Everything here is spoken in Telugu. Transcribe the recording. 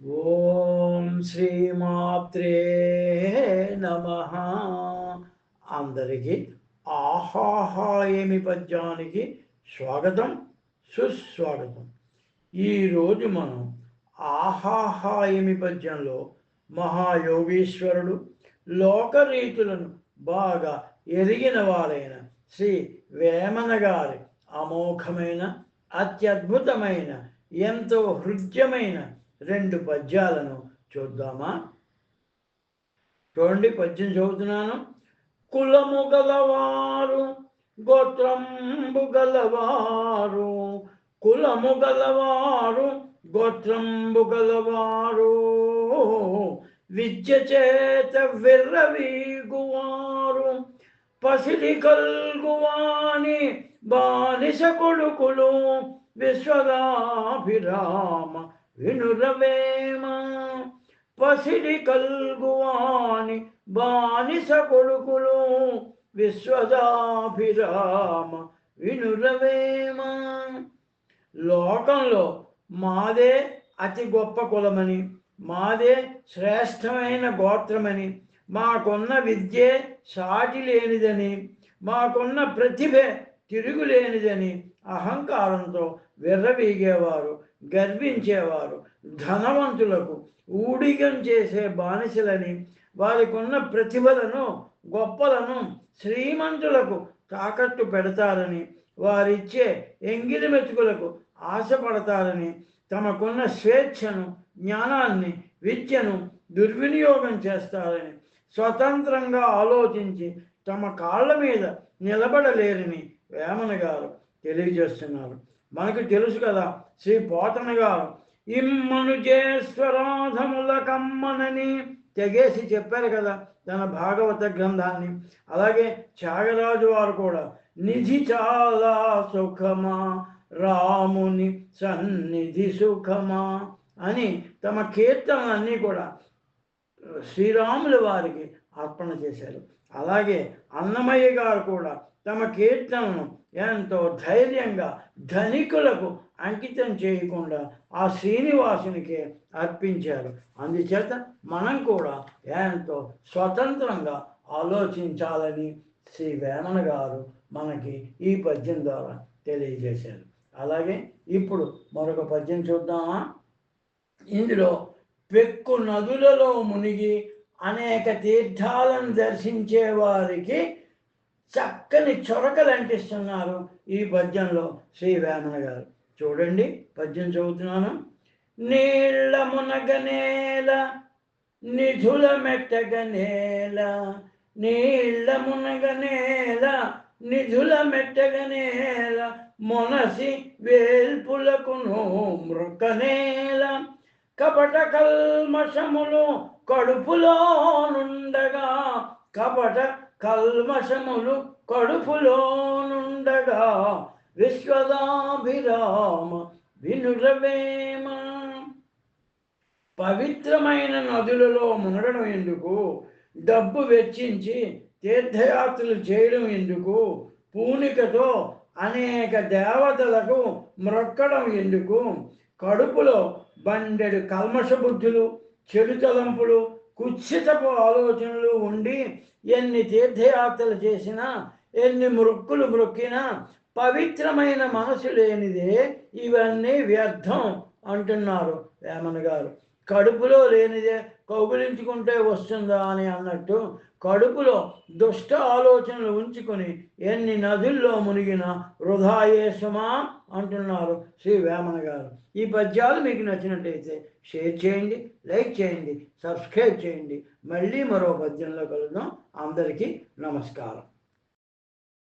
ఓం శ్రీమాత్రే నమ. అందరికీ ఆహాహాయమి పద్యానికి స్వాగతం సుస్వాగతం. ఈరోజు మనం ఆహాహాయమి పద్యంలో మహాయోగీశ్వరుడు లోకరీతులను బాగా ఎరిగిన వారైన శ్రీ వేమన గారి అమోఘమైన అత్యద్భుతమైన ఎంతో హృద్యమైన రెండు పద్యాలను చూద్దామా? చూడండి పద్యం చదువుతున్నాను. కులము గలవారు గోత్రంబు గలవారు. కులము గలవారు గోత్రంబు గలవారు. విద్య చేత విర్రవీగువారు. పసిడి కల్గువాని బానిస కొడుకులు. విశ్వదాభిరామ వినురవేమ పసిడి కల్గువాని బానిస కొడుకులు విశ్వదాభిరామ వినురవేమ లోకంలో మాదే అతి గొప్ప కులమని మాదే శ్రేష్టమైన గోత్రమని మాకున్న విద్యే సాటి లేనిదని మాకున్న ప్రతిభ తిరుగులేనిదని అహంకారంతో విర్రవీగేవారు. గర్వించేవారు ధనవంతులకు ఊడిగం చేసే బానిసలని వారికి ఉన్న ప్రతిభలను గొప్పలను శ్రీమంతులకు తాకట్టు పెడతారని వారిచ్చే ఎంగిలి మెతుకులకు ఆశపడతారని తమకున్న స్వేచ్ఛను జ్ఞానాన్ని విద్యను దుర్వినియోగం చేస్తారని స్వతంత్రంగా ఆలోచించి తమ కాళ్ళ మీద నిలబడలేరని వేమన గారు తెలియజేస్తున్నారు. మనకు తెలుసు కదా శ్రీ పోతన గారు ఇమ్మనుజేశ్వరాధముల కమ్మనని తెగేసి చెప్పారు కదా తన భాగవత గ్రంథాన్ని. అలాగే త్యాగరాజు వారు కూడా నిధి చాలా సుఖమా రాముని సన్నిధి సుఖమా అని తమ కీర్తనలన్నీ కూడా శ్రీరాముల వారికి అర్పణ చేశారు. అలాగే అన్నమయ్య గారు కూడా తమ కీర్తనను ఎంతో ధైర్యంగా ధనికులకు అంకితం చేయకుండా ఆ శ్రీనివాసునికి అర్పించారు. అందుచేత మనం కూడా ఎంతో స్వతంత్రంగా ఆలోచించాలని శ్రీ వేమన గారు మనకి ఈ పద్యం ద్వారా తెలియజేశారు. అలాగే ఇప్పుడు మరొక పద్యం చూద్దామా? ఇందులో పెక్కు నదులలో మునిగి అనేక తీర్థాలను దర్శించే వారికి చక్కని చొరకలు అంటిస్తున్నారు ఈ పద్యంలో శ్రీ వేమన గారు. చూడండి పద్యం చదువుతున్నాను. నీళ్ళ మునగనేల నిధుల మెట్టగనేల నీళ్ళ మునగనేల నిధుల మెట్టగనేల మొనసి వేల్పులకును మృకనేల కపట కల్మషములు కడుపులో నుండగా కపట కల్మషములు కడుపులో నుండగా విశ్వదాభిరామ వినురవేమ. పవిత్రమైన నదులలో మునగడం ఎందుకు? డబ్బు వెచ్చించి తీర్థయాత్రలు చేయడం ఎందుకు? పూనికతో అనేక దేవతలకు మ్రొక్కడం ఎందుకు? కడుపులో బండెడు కల్మష బుద్ధులు చెడు తలంపులు కుత్సితపు ఆలోచనలు ఉండి ఎన్ని తీర్థయాత్రలు చేసినా ఎన్ని మృక్కులు మృక్కినా పవిత్రమైన మనసు లేనిదే ఇవన్నీ వ్యర్థం అంటున్నారు వేమన గారు. కడుపులో లేనిదే కౌగులించుకుంటే వస్తుందా అని అన్నట్టు కడుపులో దుష్ట ఆలోచనలు ఉంచుకొని ఎన్ని నదుల్లో మునిగిన వృధాయేసుమా అంటున్నారు శ్రీ వేమన గారు. ఈ పద్యాలు మీకు నచ్చినట్టయితే షేర్ చేయండి లైక్ చేయండి సబ్స్క్రైబ్ చేయండి. మళ్ళీ మరో పద్యంలో కలుద్దాం. అందరికీ నమస్కారం.